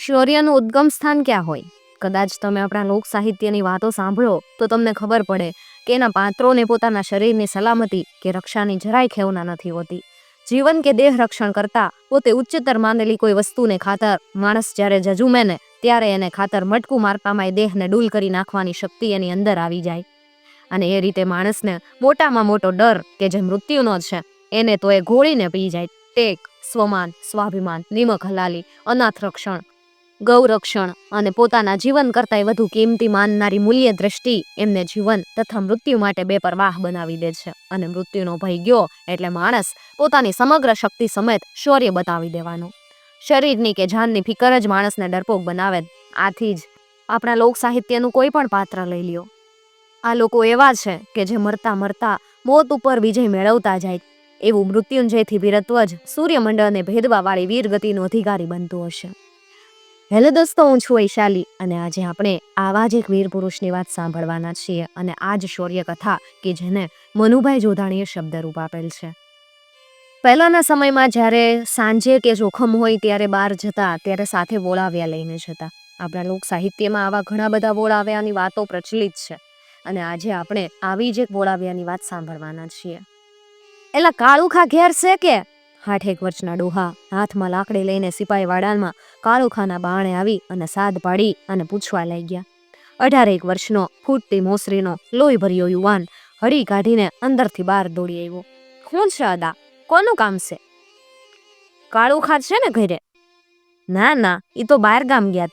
શૌર્યનું ઉદ્ગમ સ્થાન ક્યાં હોય? કદાચ તમે આપણા લોક સાહિત્યની વાતો સાંભળો, તો તમને ખબર પડે કે એના પાત્રોને પોતાના શરીરની સલામતી કે રક્ષાની જરાય ખેવના નથી હોતી. જીવન કે દેહ રક્ષણ કરતા પોતે ઉચ્ચતર માનેલી કોઈ વસ્તુને ખાતર, માણસ જ્યારે જજુમે ને ત્યારે એને ખાતર મટકું મારતામાં એ દેહને ડૂલ કરી નાખવાની શક્તિ એની અંદર આવી જાય. અને એ રીતે માણસને મોટામાં મોટો ડર કે જે મૃત્યુનો છે, એને તો એ ઘોળીને પી જાય. ટેક, સ્વમાન, સ્વાભિમાન નિમક હલાલી અનાથ રક્ષણ ગૌરક્ષણ અને પોતાના જીવન કરતાંય વધુ કિંમતી માનનારી મૂલ્ય દ્રષ્ટિ એમને જીવન તથા મૃત્યુ માટે બેપરવાહ બનાવી દે છે. અને મૃત્યુનો ભય ગયો એટલે માણસ પોતાની સમગ્ર શક્તિ સમેત શૌર્ય બતાવી દેવાનું. શરીરની કે જાનની ફિકર જ માણસને ડરપોક બનાવે. આથી જ આપણા લોક સાહિત્યનું કોઈ પણ પાત્ર લઈ લ્યો. આ લોકો એવા છે કે જે મરતા મરતા મોત ઉપર વિજય મેળવતા જાય. એવું મૃત્યુંજયથી વીરત્વ જ સૂર્યમંડળને ભેદવાવાળી વીરગતિનો વીર અધિકારી બનતું હશે. હેલો દોસ્તો હું છું વૈશાલી અને આજે આપણે આવા જ એક વીર પુરુષની વાત સાંભળવાના છીએ અને આ જ શૌર્ય કથા કે જેને મનુભાઈ જોધાણીએ શબ્દરૂપ આપેલ છે. પહેલાના સમયમાં જ્યારે સાંજે કે જોખમ હોય ત્યારે બહાર જતા, ત્યારે સાથે વોળાવ્યા લઈને જતા. આપણા લોક સાહિત્યમાં આવા ઘણા બધા વોળાવ્યાની વાતો પ્રચલિત છે અને આજે આપણે આવી જ એક વોળાવ્યાની વાત સાંભળવાના છીએ. એટલે કાળુખા ઘેર છે કે? આઠેક વર્ષના ડોહા હાથમાં લાકડી લઈને સિપાઈ વાડામાં કાળુખાના બાણે આવી અને સાદ પાડી અને પૂછવા લાગ્યા. અઢારેક વર્ષનો ફૂટતી મોસરીનો લોહી ભર્યો યુવાન હળી કાઢીને અંદરથી બહાર દોડી આવ્યો. કોણ છે અદા કોનું કામ છે? કાળુખા છે ને ઘરે. ના ના એ તો બહાર ગામ ગયા.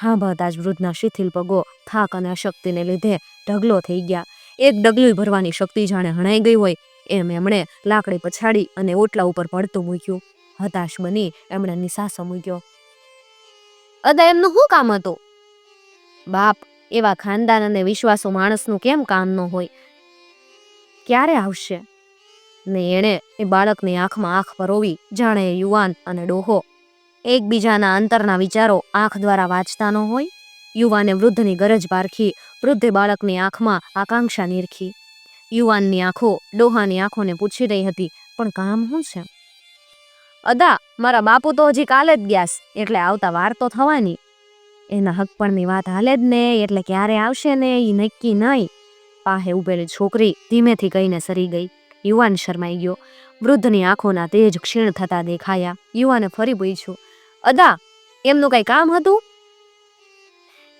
હા, બધા જ વૃદ્ધના શિથિલ પગો થાક અને અશક્તિને લીધે ઢગલો થઈ ગયા. એક ડગલું ભરવાની શક્તિ જાણે હણાઈ ગઈ હોય એમ એમણે લાકડી પછાડી અને ઓટલા ઉપર પડતું મૂક્યું. હતાશ બની એમણે નિસાસો મૂક્યો. અદા, એમનું શું કામ હતું? બાપ, એવા ખાનદાન અને વિશ્વાસુ માણસનું કેમ કામ ન હોય? ક્યારે આવશે? ને એણે એ બાળકની આંખમાં આંખ પરોવી, જાણે યુવાન અને ડોહો એકબીજાના અંતરના વિચારો આંખ દ્વારા વાંચતા ન હોય? યુવાને વૃદ્ધની ગરજ પારખી, વૃદ્ધે બાળકની આંખમાં આકાંક્ષા નીરખી. યુવાનની આંખો, ડોહાની આંખોને પૂછી રહી હતી, પણ કામ શું છે? અદા, મારા બાપુ તો હજી કાલે જ ગયાસ, એટલે આવતા વાર તો થવાની. એના હકપણની વાત હાલે જ ને, એટલે ક્યારે આવશે ને એ નક્કી નહીં પાહે ઉભેલી છોકરી ધીમેથી કહીને સરી ગઈ. યુવાન શરમાઈ ગયો. વૃદ્ધની આંખોના તેજ ક્ષીણ થતા દેખાયા. યુવાને ફરી પૂછ્યું, અદા, એમનું કઈ કામ હતું?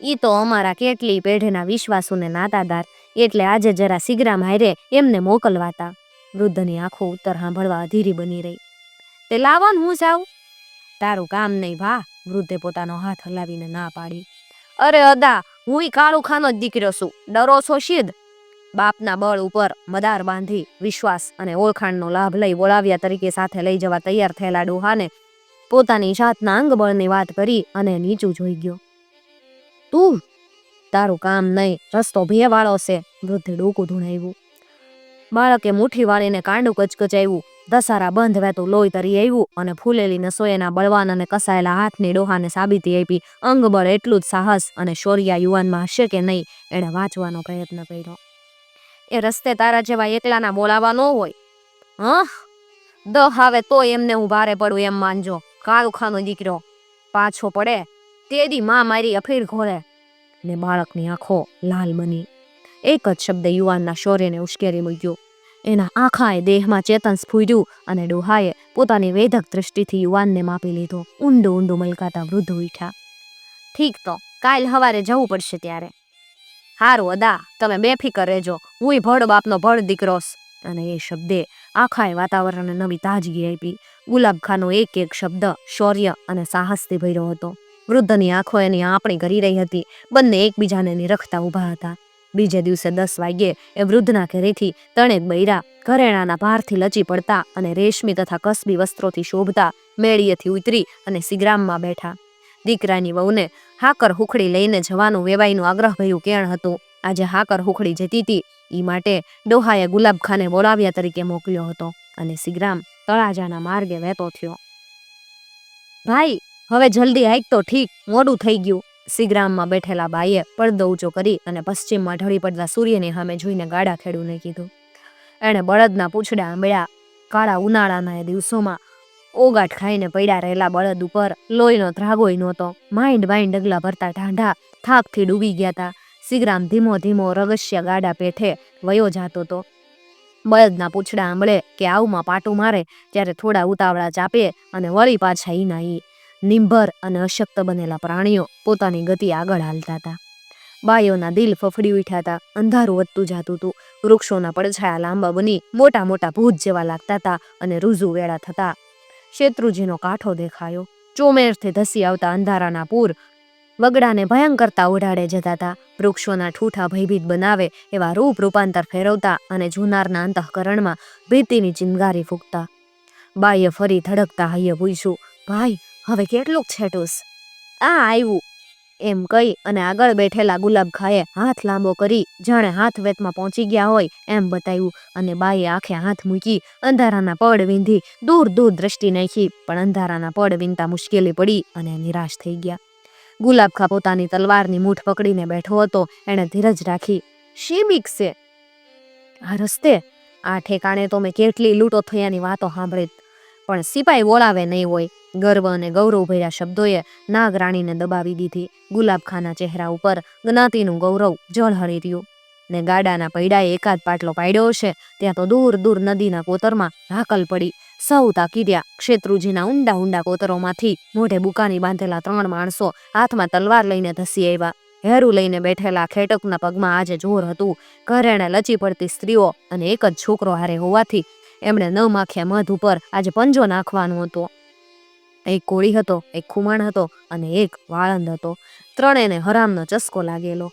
ઈ તો અમારા કેટલી પેઢીના વિશ્વાસુને નાતાદાર. એટલે આજે જરા સિગરામ હારે એમને મોકલવાતા. વૃદ્ધની આંખો ઉત્તર સાંભળવા અધીરી બની રહી. તે લાવન હું જાઉં? તારું કામ નહીં ભા. વૃદ્ધે પોતાનો હાથ હલાવીને ના પાડી. અરે અદા હું કાળુ ખાનો જ દીકરો છું. ડરો છો શીદ? બાપના બળ ઉપર મદાર બાંધી વિશ્વાસ અને ઓળખાણનો લાભ લઈ બોલાવ્યા તરીકે સાથે લઈ જવા તૈયાર થયેલા ડોહાને પોતાની જાતના અંગ બળની વાત કરી અને નીચું જોઈ ગયો. તું તારું કામ નહીં, રસ્તો ભેવાળો છે. વૃદ્ધે ડોકું ધૂણાવ્યું બાળકે મુઠ્ઠી વાળીને કાંડું કચકચાવ્યું. દસારા બંધ વહેતું લોહી તરી આવ્યું અને ફૂલેલી નસોયના બળવાન અને કસાયેલા હાથની ડોહાને સાબિતી આપી. અંગબળ એટલું જ સાહસ અને શૌર્ય યુવાનમાં હશે કે નહીં, એણે વાંચવાનો પ્રયત્ન કર્યો. એ રસ્તે તારા જેવા એકલાના બોલાવા ન હોય. હં દ હવે તો એમને હું ભારે પડું એમ માનજો. કારુખાનો દીકરો પાછો પડે. તેદી માં મારી અફીર ઘોળે ને બાળકની આંખો લાલ બની. એક જ શબ્દ યુવાનના શૌર્યને ઉશ્કેરી મૂક્યો. એના આંખાએ દેહમાં ચેતન સ્ફૂર્યું અને ડોહાએ પોતાની વેધક દૃષ્ટિથી યુવાનને માપી લીધો. ઊંડું ઊંડું મલકાતા વૃદ્ધ ઉઠ્યા ઠીક તો, કાલ હવારે જવું પડશે ત્યારે. હારું, અદા, તમે બેફિકર રહેજો. હુંય ભડ બાપનો ભડ દીકરોસ અને એ શબ્દે આખાએ વાતાવરણને નવી તાજગી આપી. ગુલાબખાનો એક એક શબ્દ શૌર્ય અને સાહસથી ભર્યો હતો. વૃદ્ધની આંખો એની આપણી કરી રહી હતી. બંને એકબીજાને નિરખતા ઊભા હતા. બીજે દિવસે દસ વાગ્યે એ વૃદ્ધના ઘરેથી તણેક બૈરા ઘરેણાના ભારથી લચી પડતા અને રેશમી તથા કસબી વસ્ત્રોથી શોભતા મેળીએથી ઉતરી અને સિગ્રામમાં બેઠા. દીકરાની વહુને હાકર હુખડી લઈને જવાનું વેવાઈનું આગ્રહ ભયું કેણ હતું. આજે હાકર હુખડી જતી હતી એ માટે ડોહાએ ગુલાબખાને બોલાવ્યા તરીકે મોકલ્યો હતો અને સિગ્રામ તળાજાના માર્ગે વહેતો થયો. ભાઈ હવે જલ્દી હાઈક તો ઠીક, મોડું થઈ ગયું. સિગ્રામમાં બેઠેલા બાઈએ પડદો ઊંચો કરી અને પશ્ચિમમાં ઢળી પડતા સૂર્યની સામે જોઈને ગાડા ખેડૂને કીધું, એણે બળદના પૂછડા આંબળ્યા, કાળા ઉનાળાના એ દિવસોમાં ઓગાટ ખાઈને પડ્યા રહેલા બળદ ઉપર લોહીનો ધ્રાગોય નહોતો માઇન્ડ માઇન્ડ ડગલા ભરતા ઢાંઢા થાકથી ડૂબી ગયા હતા સિગ્રામ ધીમો ધીમો રગસ્યા ગાડા પેઠે વયો જાતો તો. બળદના પૂંછડા આંબળે કે આવમાં પાટું મારે, ત્યારે થોડા ઉતાવળા ચાપે અને વળી પાછા ઈના ઈ. નિંભર અને અશક્ત બનેલા પ્રાણીઓ પોતાની ગતિ આગળ હાલતા હતા. બાયોના દિલ ફફડી ઉઠ્યા હતા. અંધારું વધતું જતું હતું. વૃક્ષોના પડછાયા લાંબા બની મોટા મોટા ભૂત જેવા લાગતા હતા અને રૂઝુ વેળા થતા. શેત્રુજીનો કાંઠો દેખાયો. ચોમેરથી ધસી આવતા અંધારાના પૂર વગડાને ભયંકરતા ઓઢાડે જતા હતા. વૃક્ષોના ઠૂઠા ભયભીત બનાવે એવા રૂપ રૂપાંતર ફેરવતા અને જુનારના અંતઃકરણમાં ભીતિની ચિનગારી ફૂંકતા. બાઈએ ફરી ધડકતા હૈયે પૂછ્યું, ભાઈ હવે કેટલુંક છેટુસ આ આવ્યું એમ કહી અને આગળ બેઠેલા ગુલાબખાએ હાથ લાંબો કરી જાણે હાથ વેતમાં પહોંચી ગયા હોય એમ બતાવ્યું અને બાઈએ આંખે હાથ મૂકી અંધારાના પડ વીંધી દૂર દૂર દ્રષ્ટિ નાખી, પણ અંધારાના પડ વીંધતા મુશ્કેલી પડી અને નિરાશ થઈ ગયા. ગુલાબખા પોતાની તલવારની મૂઠ પકડીને બેઠો હતો, એણે ધીરજ રાખી. શી બીક છે? આ રસ્તે? આ ઠેકાણે તો મેં કેટલી લૂંટો થયાની વાતો સાંભળી. પણ સિપાઈ બોલાવે નહીં હોય. ગર્વ અને ગૌરવ ભર્યા શબ્દોએ નાગરાણીને દબાવી દીધી. ગુલાબખાના ચહેરા ઉપર જ્ઞાતિનું ગૌરવ જળહળી રહ્યું. ને ગાડાના પૈડાએ એકાદ પાટલો પાડ્યો હશે, ત્યાં તો દૂર દૂર નદીના કોતરમાં હાકલ પડી. સૌ તાકીર્યા ક્ષેત્રુજીના ઊંડા ઊંડા કોતરોમાંથી મોઢે બુકાની બાંધેલા ત્રણ માણસો હાથમાં તલવાર લઈને ધસી આવ્યા. હેરું લઈને બેઠેલા ખેટકના પગમાં આજે જોર હતું. ઘરેણે લચી પડતી સ્ત્રીઓ અને એક જ છોકરો હારે હોવાથી એમણે ન માખ્યા મધ ઉપર આજે પંજો નાખવાનો હતો. એક કોળી હતો, એક ખુમાણ હતો અને એક વાળંદ હતો. ત્રણેયને હરામનો ચસ્કો લાગેલો.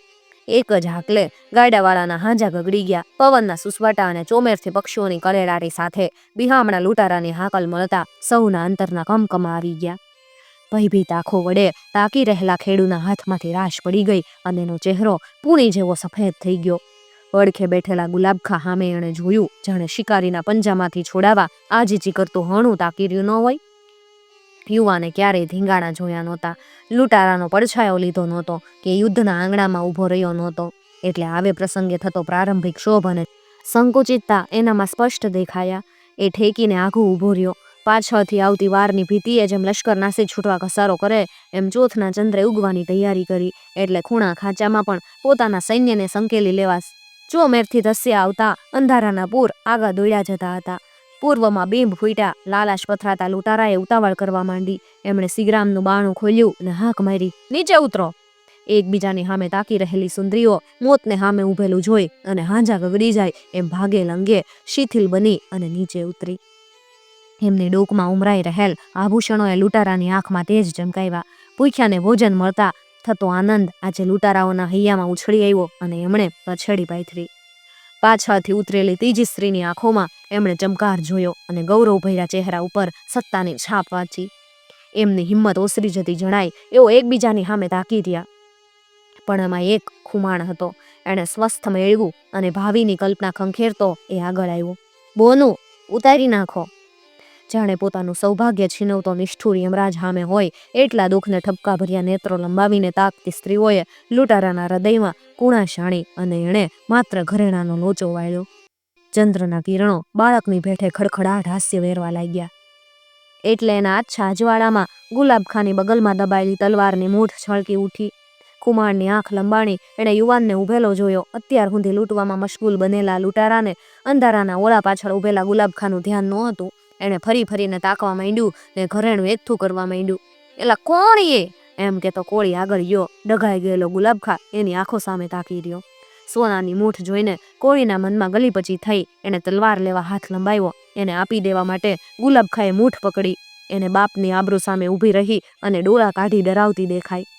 એક જ હાકલે ગાડાવાળાના હાંજા ગગડી ગયા. પવનના સુસવાટા અને ચોમેરથી પક્ષીઓની કરેલારી સાથે બિહામણા લૂંટારાની હાકલ મળતા સૌના અંતરના કમકમા આવી ગયા. ભયભીત આંખો વડે તાકી રહેલા ખેડૂના હાથમાંથી રાશ પડી ગઈ અને એનો ચહેરો પૂણી જેવો સફેદ થઈ ગયો. વડખે બેઠેલા ગુલાબખા સામે એણે જોયું, જાણે શિકારીના પંજામાંથી છોડાવા આજીજી કરતું હણું તાકી રહ્યું ન હોય. યુવાને ક્યારેય ધીંગાણા જોયા નહોતા. લૂંટારાનો પડછાયો લીધો નહોતો કે યુદ્ધના આંગણામાં ઊભો રહ્યો નહોતો. એટલે આવે પ્રસંગે થતો પ્રારંભિક શોભ અને સંકુચિતતા એનામાં સ્પષ્ટ દેખાયા. એ ઠેકીને આઘું ઊભો રહ્યો. પાછળથી આવતી વારની ભીતિએ જેમ લશ્કર નાસી છૂટવા ઘસારો કરે, એમ ચોથના ચંદ્રે ઉગવાની તૈયારી કરી. એટલે ખૂણા ખાંચામાં પણ પોતાના સૈન્યને સંકેલી લેવા ચોમેરથી ધસ્યા આવતા અંધારાના પૂર આગા દોડ્યા જતા હતા. પૂર્વમાં બીંબ ફૂટ્યા. લાલાશ પથરાતા લૂંટારાએ ઉતાવળ કરવા માંડી. એમણે સિગ્રામનું બાણું ખોલ્યું અને હાંક મારી. નીચે ઉતરો. એકબીજાની સામે તાકી રહેલી સુંદરીઓ મોતને સામે ઊભેલું જોઈ અને હાંજા ગગડી જાય એમ ભાગે લંગે શિથિલ બની અને નીચે ઉતરી. એમની ડોકમાં ઉમરાઈ રહેલ આભૂષણોએ લૂંટારાની આંખમાં તેજ ચમકાવ્યા. પૂછ્યાને ભોજન મળતા થતો આનંદ આજે લૂંટારાઓના હૈયામાં ઉછળી આવ્યો અને એમણે પછેડી પાથરી. પાછળથી ઉતરેલી ત્રીજી સ્ત્રીની આંખોમાં એમણે ચમકાર જોયો અને ગૌરવ ભર્યા ચહેરા ઉપર સત્તાની છાપ વાંચી. એમની હિંમત ઓસરી જતી જણાય એવો એકબીજાની સામે તાકી રહ્યા. પણ એમાં એક ખુમાણ હતો. એણે સ્વસ્થ મેળવ્યું અને ભાવિની કલ્પના ખંખેરતો એ આગળ આવ્યો. બોનું, ઉતારી નાખો. જાણે પોતાનું સૌભાગ્ય છીનવતો નિષ્ઠુર યમરાજ હામે હોય એટલા દુઃખને ઠપકા ભર્યા નેત્રો લંબાવીને તાકતી સ્ત્રીઓએ લૂંટારાના હૃદયમાં કુણા શાણી અને એણે માત્ર ઘરેણાનો લોચો વાળ્યો. ચંદ્રના કિરણો બાળકની ભેઠે ખડખડાટ હાસ્ય વેરવા લાગ્યા. એટલે એના આછા અજવાળામાં ગુલાબખાની બગલમાં દબાયેલી તલવારની મૂઠ છળકી ઉઠી. કુમારની આંખ લંબાણી એણે યુવાનને ઊભેલો જોયો. અત્યાર સુધી લૂંટવામાં મશગુલ બનેલા લૂંટારાને અંધારાના ઓળા પાછળ ઊભેલા ગુલાબખાનું ધ્યાન નહોતું. એણે ફરી ફરીને તાકવા માંડ્યું ને ઘરેણું એકઠું કરવા માંડ્યું. એલા, કોણ એ એમ કે તો કોળી આગળ ગયો, ડઘાઈ ગયેલો ગુલાબખા એની આંખો સામે તાકી રહ્યો. સોનાની મૂઠ જોઈને કોળીના મનમાં ગલીપચી થઈ એને તલવાર લેવા હાથ લંબાવ્યો, એને આપી દેવા માટે ગુલાબખાએ મૂઠ પકડી. એને બાપની આબરૂ સામે ઊભી રહી અને ડોળા કાઢી ડરાવતી દેખાઈ.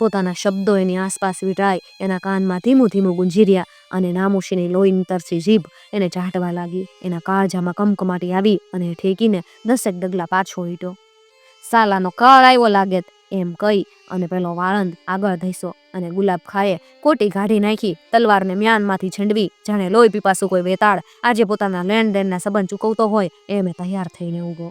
પોતાના શબ્દો એની આસપાસ વીંટાય એના કાનમાં ધીમું ધીમું ગુંજી રહ્યા અને નામુશીની લોહીની તરસી જીભ. એને ચાટવા લાગી. એના કાળજામાં કમકમાટી આવી અને ઠેકીને દસેક ડગલા પાછો હીટ્યો સાલાનો કાળ આવ્યો લાગે એમ કહી અને પેલો વાળંદ આગળ ધઈસો અને ગુલાબ ખાએ કોટી કાઢી નાખી તલવારને મ્યાનમાંથી છંડવી, જાણે લોહી પીપાસું કોઈ વેતાળ. આજે પોતાના લેણ દેણના સંબંધ ચૂકવતો હોય એ મેં તૈયાર થઈને ઊભો.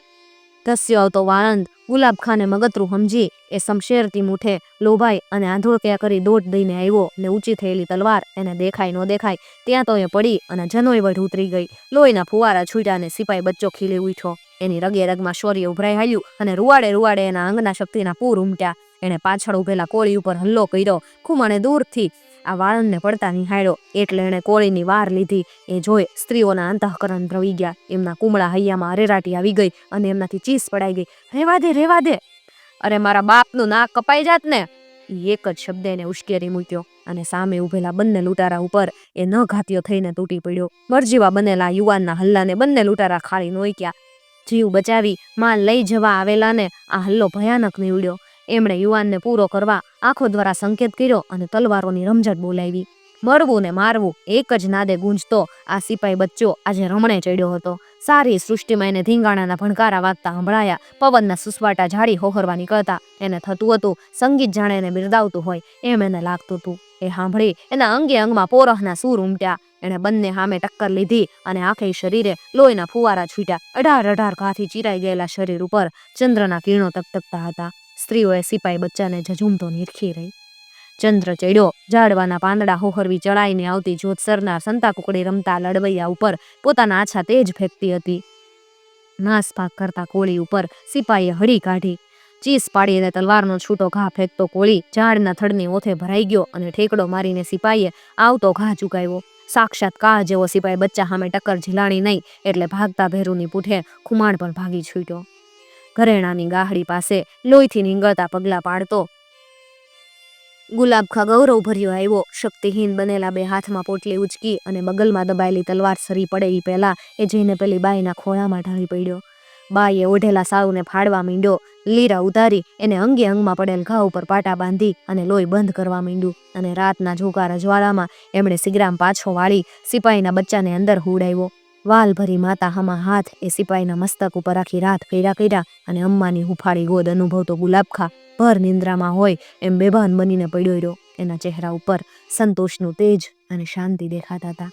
ધસ્યો આવતો વાળંદ ગુલાબ મગતરું સમજી એ શમશેરથી મૂઠે લોભાઈ અને આંધોળક્યા કરી દોટ દઈને આવ્યો ને ઊંચી થયેલી તલવાર એને દેખાય ન દેખાય, ત્યાં તો એ પડી અને જનોય વઢ ઉતરી ગઈ. લોહીના ફુવારા છૂટ્યા ને સિપાઈ બચ્ચો ખીલી ઉઠ્યો. એની રગે રગમાં શૌર્ય ઉભરાઈ હાલ્યું અને રૂવાડે રૂવાડે એના અંગના શક્તિના પૂર ઉમટ્યા. એણે પાછળ ઉભેલા કોળી ઉપર હલ્લો કર્યો. ખુમાણે દૂરથી આ વાળંદને પડતા નિહાળ્યો એટલે એણે કોળીની વાર લીધી. એ જોઈ સ્ત્રીઓના અંતઃકરણ દ્રવી ગયા. એમના કુમળા હૈયામાં અરેરાટી આવી ગઈ અને એમનાથી ચીસ પડાઈ ગઈ. રેવા દે રેવા દે. અરે, મારા બાપનું નાક કપાઈ જાત ને. એક જ શબ્દ એને ઉશ્કેરી મૂક્યો અને સામે ઉભેલા બંને લૂંટારા ઉપર એ ન ઘાત્યો થઈને તૂટી પડ્યો. મરજીવા બનેલા યુવાનના હલ્લાને બંને લૂંટારા ખાલી નોઈક્યા. જીવ બચાવી, માલ લઈ જવા આવેલાને. આ હલ્લો ભયાનક નીવડ્યો. એમણે યુવાનને પૂરો કરવા આંખો દ્વારા સંકેત કર્યો અને તલવારોની રમઝટ બોલાવી. મરવું ને મારવું એક જ નાદે ગુંજતો આ સિપાઈ બચ્ચો આજે રમણે ચડ્યો હતો. સારી સૃષ્ટિમાં એને ધીંગાણાના ભણકારા વાગતા સંભળાયા, પવનના સુસવાટા ઝાડી હોહરવા નીકળતા. એને થતું હતું સંગીત જાણે એને બિરદાવતું હોય, એમ એને લાગતું હતું. એ સાંભળી એના અંગે અંગમાં પોરહના સૂર ઉમટ્યા. એણે બંને સામે ટક્કર લીધી અને આખે શરીરે લોહીના ફુવારા છૂટ્યા. અઢાર અઢાર ઘાથી ચીરાઈ ગયેલા શરીર ઉપર ચંદ્રના કિરણો તકતકતા હતા. સ્ત્રીઓએ સિપાઈ બચ્ચાને ઝઝૂમતો નીરખી રહી. ચંદ્ર ચડ્યો. ઝાડવાના પાંદડા હોહરવી ચડાઈને આવતી જોત સરનાર સંતા કુકડી રમતા લડવૈયા ઉપર પોતાના આછા તેજ ફેંકતી હતી. નાસભાગ કરતા કોળી ઉપર સિપાઈએ હળી કાઢી. ચીસ પાડીને તલવારનો છૂટો ઘા ફેંકતો કોળી ઝાડના થડની ઓથે ભરાઈ ગયો અને ઠેકડો મારીને સિપાઈએ આવતો ઘા ચુકાવ્યો સાક્ષાત કા જેવો સિપાઈ બચ્ચા સામે ટક્કર ઝીલાણી નહીં એટલે ભાગતા ભેરુની પૂઠે ખુમાણ પણ ભાગી છૂટ્યો. ઘરેણાની ગાહડી પાસે લોહીથી નીંગળતા પગલા પાડતો. ગુલાબખા ગૌરવ ભર્યો આવ્યો. શક્તિહીન બનેલા બે હાથમાં પોટલી ઉચકી અને બગલમાં દબાયેલી તલવાર સરી પડે એ પહેલા એ જઈને પેલી બાઈના ખોળામાં ઢળી પડ્યો. બાઈએ ઓઢેલા સાવને ફાડવા માંડ્યો. લીરા ઉતારી એને અંગે અંગમાં પડેલ ઘા ઉપર પાટા બાંધી અને લોહી બંધ કરવા માંડ્યું. અને રાતના ઝોકા રજવાડામાં એમણે સિગ્રામ પાછો વાળી સિપાહીના બચ્ચાને અંદર હુડાવ્યો વાલ ભરી માતા હમા હાથ એ સિપાહીના મસ્તક ઉપર આખી રાત કર્યા કર્યા અને અમ્માની હુફાળી ગોદ અનુભવતો ગુલાબખા ભર નિંદ્રામાં હોય એમ બેભાન બનીને પડ્યો રહ્યો. એના ચહેરા ઉપર સંતોષનું તેજ અને શાંતિ દેખાતા હતા.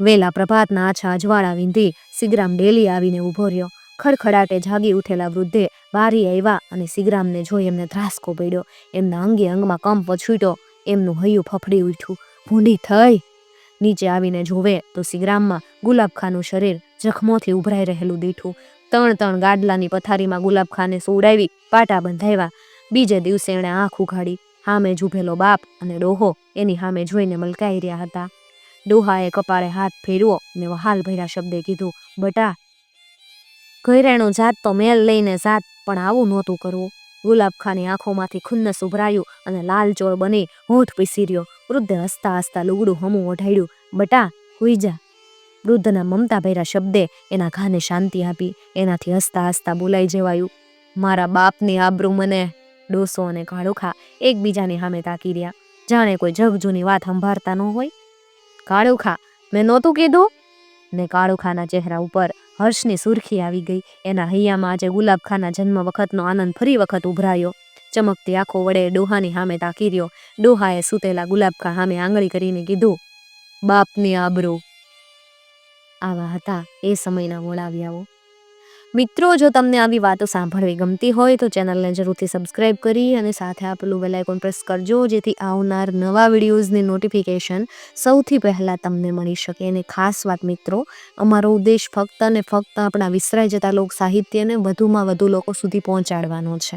વેલા પ્રભાતના આછા અજવાળા વિંધી સિગ્રામ ડેલી આવીને ઊભો રહ્યો. ખડખડાટે જાગી ઉઠેલા વૃદ્ધે બારી આવ્યા અને સિગ્રામને જોઈ એમને ધ્રાસકો પડ્યો. એમના અંગે અંગમાં કંપ છૂટ્યો એમનું હૈયું ફફડી ઉઠ્યું. ભૂંડી થઈ! નીચે આવીને જોવે તો સિગ્રામમાં ગુલાબખાનું શરીર જખમોથી ઉભરાઈ રહેલું દીઠું ત્રણ ત્રણ ગાડલાની પથારીમાં ગુલાબખાને સોડાવી પાટા બંધાવ્યા બીજે દિવસે એણે આંખ ઉઘાડી. હામે ઝૂભેલો બાપ અને ડોહો એની હામે જોઈને મલકાઈ રહ્યા હતા. ડોહાએ કપાળે હાથ ફેરવો ને વહાલ ભર્યા શબ્દે કીધું, બટા, ઘરેણો જાત તો મેલ લઈને જાત, પણ આવું નહોતું કરવું. ગુલાબખાની આંખોમાંથી ખુન્નસ ઉભરાયું અને લાલચોળ બની હોઠ પીસીર્યો વૃદ્ધે હસતા હસતા લુગડું હમું ઓઢાડ્યું બટા, હુઈ જા. વૃદ્ધના મમતા ભર્યા શબ્દે એના ઘાને શાંતિ આપી, એનાથી હસતા હસતા બોલાઈ જવાયું. મારા બાપની આબરૂ મને ડોસો અને કાળુખા એકબીજાની સામે તાકી રહ્યા. જાણે કોઈ જગજૂની વાત સંભાળતા ન હોય. કાળુખા મેં નહોતું કીધું. ને કાળુખાના ચહેરા ઉપર હર્ષની સુરખી આવી ગઈ. એના હૈયામાં આજે ગુલાબખાના જન્મ વખતનો આનંદ ફરી વખત ઉભરાયો. ચમકતી આંખો વડે ડોહાની સામે તાકી રહ્યો. ડોહાએ સૂતેલા ગુલાબકા સામે આંગળી કરીને કીધું, બાપની આબરૂ. આવા હતા એ સમયના વોળાવ્યાઓ મિત્રો, જો તમને આવી વાતો સાંભળવી ગમતી હોય તો ચેનલને જરૂરથી સબસ્ક્રાઇબ કરી અને સાથે આપેલું બેલ આઇકોન પ્રેસ કરજો, જેથી આવનાર નવા વિડીયોઝની નોટિફિકેશન સૌથી પહેલાં તમને મળી શકે. અને ખાસ વાત મિત્રો, અમારો ઉદ્દેશ ફક્ત અને ફક્ત આપણા વિસરાઈ જતા લોક સાહિત્યને વધુમાં વધુ લોકો સુધી પહોંચાડવાનો છે.